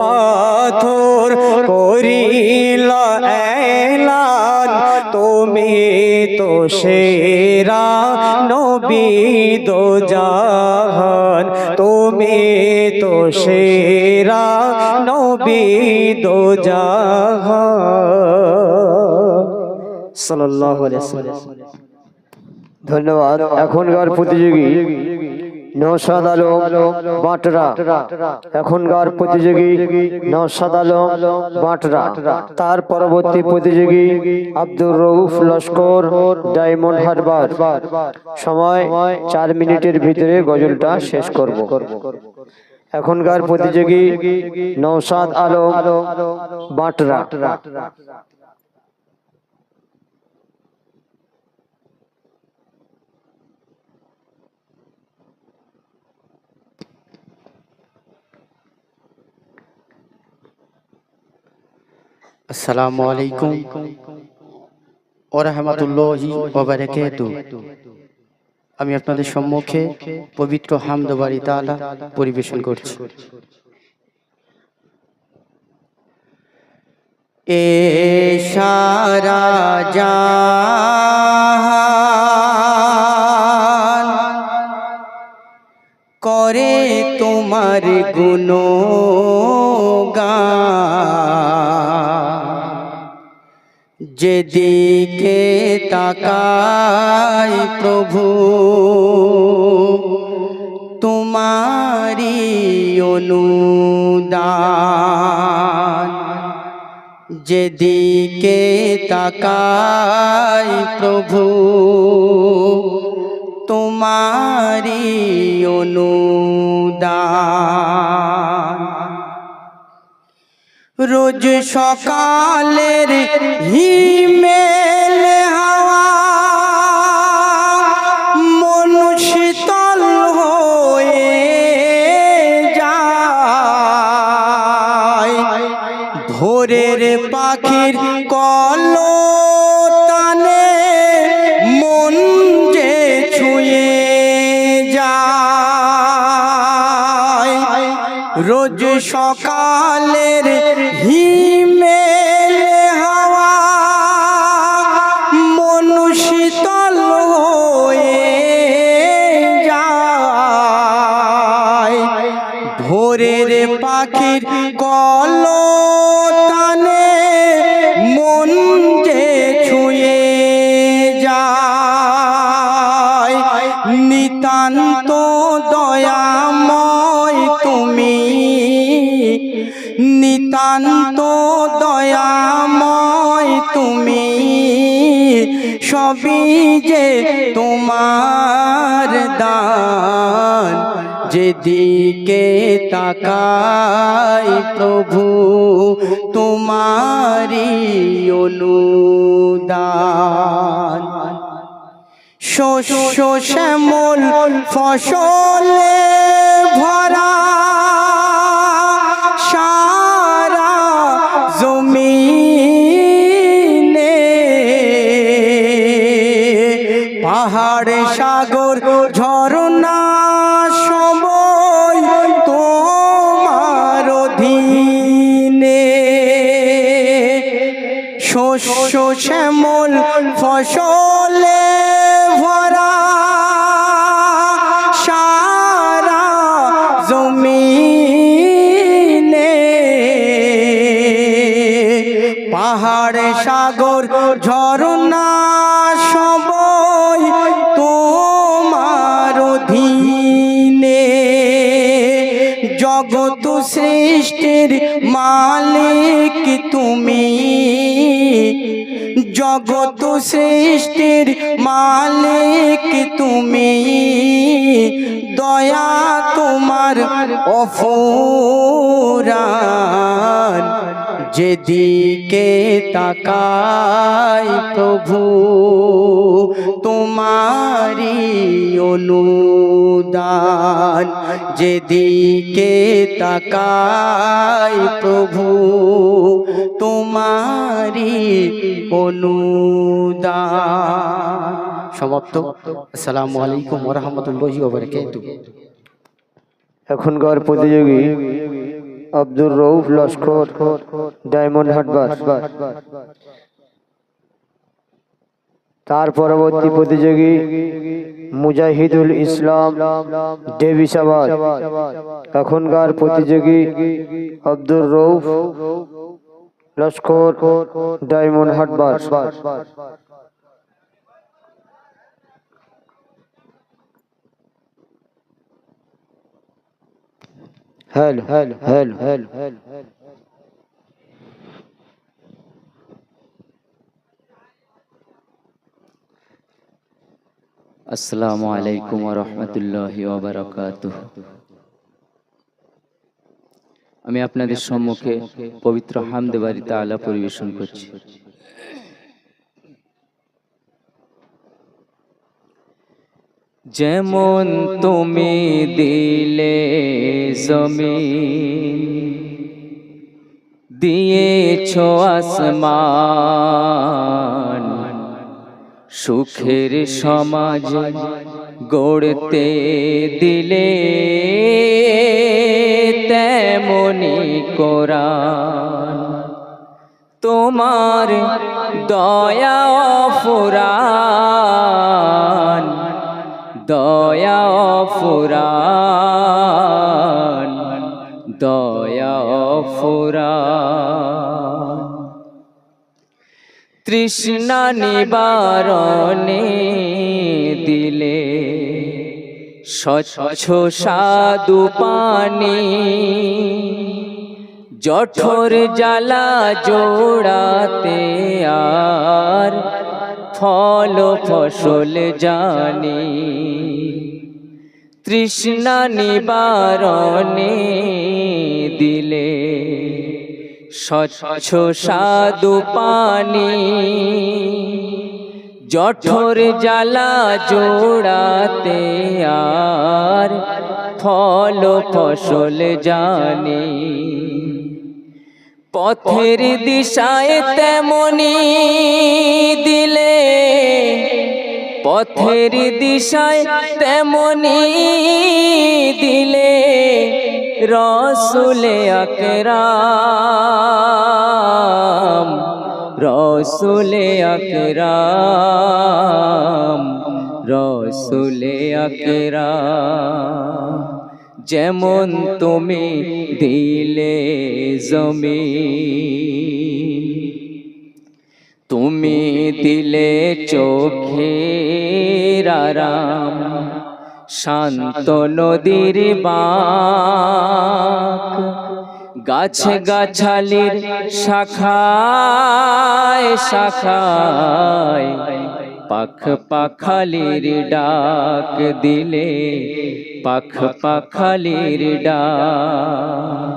পাথর করিল এলান। তুমি তো সেরা নবী দো জাহান। তুমি তো সেরা নবী দো জাহান। সাল্লাল্লাহু আলাইহি ধন্যবাদ। এখনকার প্রতিযোগী। নৌসাদ আলম বাটরা। এখনকার প্রতিযোগী নৌসাদ আলম বাটরা। তার পরবর্তী প্রতিযোগী আব্দুর রউফ লস্কর ডায়মন্ড হারবার। সময় চার মিনিটের ভিতরে গজলটা শেষ করব। এখনকার প্রতিযোগী নৌসাদ আলম বাটরা। আসসালামু আলাইকুম ওরহামতুল্লাহি ওবারাকাতু আমি আপনাদের সম্মুখে পবিত্র হামদবাড়ি তালা পরিবেশন করছি। এ সারা করে তোমার গুণগান যেদিকে তাকাই প্রভু তোমারি অনুদান। যেদিকে তাকাই প্রভু তোমারি অনুদান। রোজ সকালের হিমেল হাওয়া, মন শীতল হয়ে যায়। ভোরের পাখির কল তানে মন যে ছুঁয়ে যায়। রোজ সকালের পাখির কল তানে মন যে ছুঁয়ে যায়। নিতান্ত দয়াময় তুমি, নিতান্ত দয়াময় তুমি, সবই যে তোমার দান। যেদিকে তাকাই প্রভু তোমারি অনুদান। শস্য শ্যামল ফসলে ভরা সারা জমিনে পাহাড় সাগর ঝরনা শ্যামল ফসলে ভরা সারা জমিনে। পাহাড় সাগর ঝরনা সবই তোমার অধীনে। জগত সৃষ্টির মালিক জগত সৃষ্টির মালিক তুমি। দয়া তোমার অফুরান যেদিকে তাকায় প্রভু। অনুদান যেদিকে তাকাই প্রভু তোমারি অনুদান। সমাপ্ত। আসসালামু আলাইকুম ওরহামতুল্লাহি ওবারাকাতুহু। এখনকার প্রতিযোগী আব্দুর রৌফ লস্কর, ডায়মন্ড হাটবার। তার পরবর্তী প্রতিযোগী মুজাহিদুল ইসলাম ডেভিসাবাদ এখনকার প্রতিযোগী Abdur Rauf Laskar, Diamond Harbour. Hello hello hello hello hello. আসসালামু আলাইকুম রহমতুল্লাহ ওবরাকাত আমি আপনাদের সম্মুখে পবিত্র হামদে বাড়ি তালা পরিবেশন করছি। যেমন তুমি দিলে জমিন, দিয়েছ আসমান সুখের সমাজ গড়তে দিলে তেমনি কোরআন। তোমার দয়া ফুরান দয়া ফুরান দয়া ফুরান। তৃষ্ণা নিবারণে দিলে স্বচ্ছ সাধু পানি জঠোর জ্বালা জোড়াতে আর ফল ফসল জানি। তৃষ্ণা নিবারণে দিলে স্বচ্ছ সাধু পানি, জঠর জ্বালা জোড়াতে আর ফল ফসল জানি। পথের দিশায় তেমনি দিলে, পথের দিশায় তেমনি দিলে রসুলে আকরাম রসুলে আকরাম রসুলে আকরাম। যেমন তুমি দিলে জমি তুমি দিলে চোখে আরাম। শান্ত নদীর বাঁক। গাছ গাছালির শাখায় শাখায় পাখ পাখালির ডাক দিলে, পাখ পাখালির ডাক।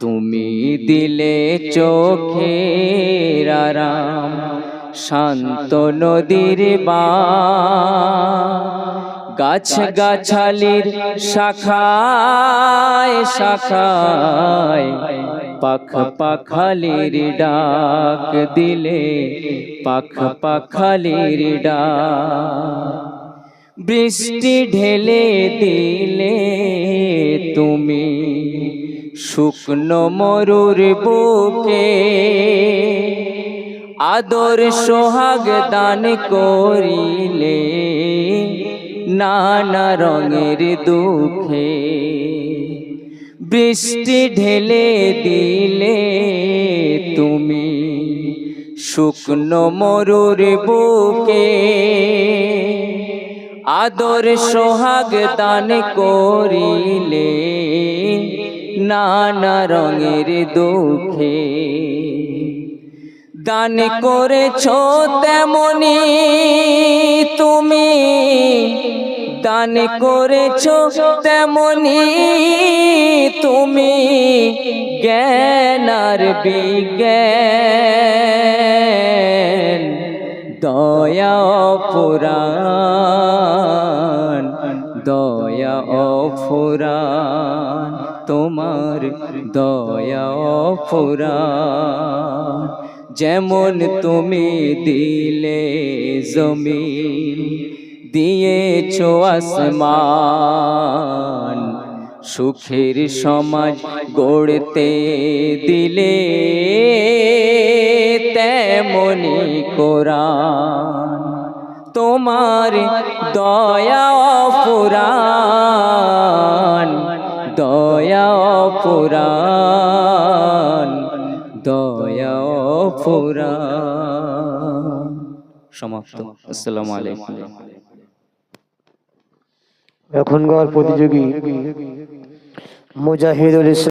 তুমি দিলে চোখের আরাম শান্ত নদীর বা গাছ গাছালির শাখায় শাখায় পাখ পাখালির ডাক দিলে পাখ পাখালির ডাক। বৃষ্টি ঢেলে দিলে তুমি শুকনো মরুর বুকে আদর সোহাগ দান করিলে নানা রঙের দুঃখে বৃষ্টি ঢেলে দিলে তুমি শুকনো মরুর বুকে আদর সোহাগ দান করিলে নানা রঙের দুঃখে দান করেছ তেমনি তুমি। দান করেছ তেমনি তুমি। জ্ঞানার বিজ্ঞান দয়া পুরাণ দয়া ফুরান তোমার দয়া ফুরান যেমন তুমি দিলে জমিন দিয়েছ আসমান সুখের সমাজ গড়তে দিলে তেমনি কোরআন। তোমার দয়া পুরাণ দয়া পুরাণ সমাপ্ত। আসসালামু আলাইকুম। এখনকার প্রতিযোগী মুজাহিদুল ইসলাম